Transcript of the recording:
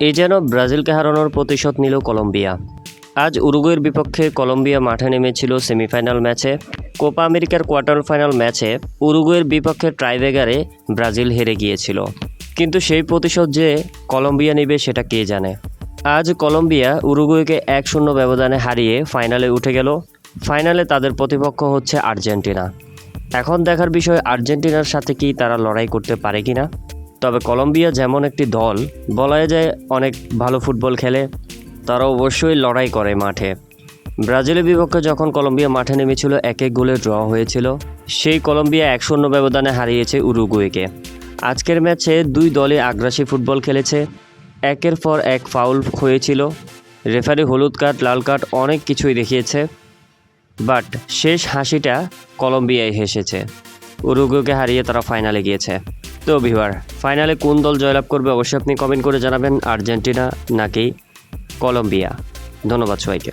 এই যেন ব্রাজিলকে হারানোর প্রতিশোধ নিল কলম্বিয়া। আজ উরুগুয়ের বিপক্ষে কলম্বিয়া মাঠে নেমেছিল সেমিফাইনাল ম্যাচে, কোপা আমেরিকার কোয়ার্টার ফাইনাল ম্যাচে উরুগুয়ের বিপক্ষে ট্রাইবেগারে ব্রাজিল হেরে গিয়েছিল। কিন্তু সেই প্রতিশোধ যে কলম্বিয়া নেবে সেটা কে জানে? আজ কলম্বিয়া উরুগুয়েকে এক শূন্য ব্যবধানে হারিয়ে ফাইনালে উঠে গেল। ফাইনালে তাদের প্রতিপক্ষ হচ্ছে আর্জেন্টিনা। এখন দেখার বিষয় আর্জেন্টিনার সাথে কি তারা লড়াই করতে পারে কিনা? তবে কলম্বিয়া যেমন একটি দল বলা যায় অনেক ভালো ফুটবল খেলে তারা অবশ্যই লড়াই করে মাঠে। ব্রাজিলের বিপক্ষে যখন কলম্বিয়া মাঠে নেমেছিল, এক এক গোলে ড্র হয়েছিল, সেই কলম্বিয়া এক শূন্য ব্যবধানে হারিয়েছে উরুগুয়েকে। আজকের ম্যাচে দুই দলে আগ্রাসী ফুটবল খেলেছে, একের পর এক ফাউল হয়েছিল, রেফারি হলুদ কার্ড, লাল কার্ড অনেক কিছুই দেখিয়েছে, বাট শেষ হাসিটা কলম্বিয়ায় হেসেছে, উরুগুয়েকে হারিয়ে তারা ফাইনালে গিয়েছে। তো ভিভার ফাইনালে কোন দল জয়লাভ করবে অবশ্যই আপনি কমেন্ট করে জানাবেন। আর্জেন্টিনা নাকি কলম্বিয়া? ধন্যবাদ সবাইকে।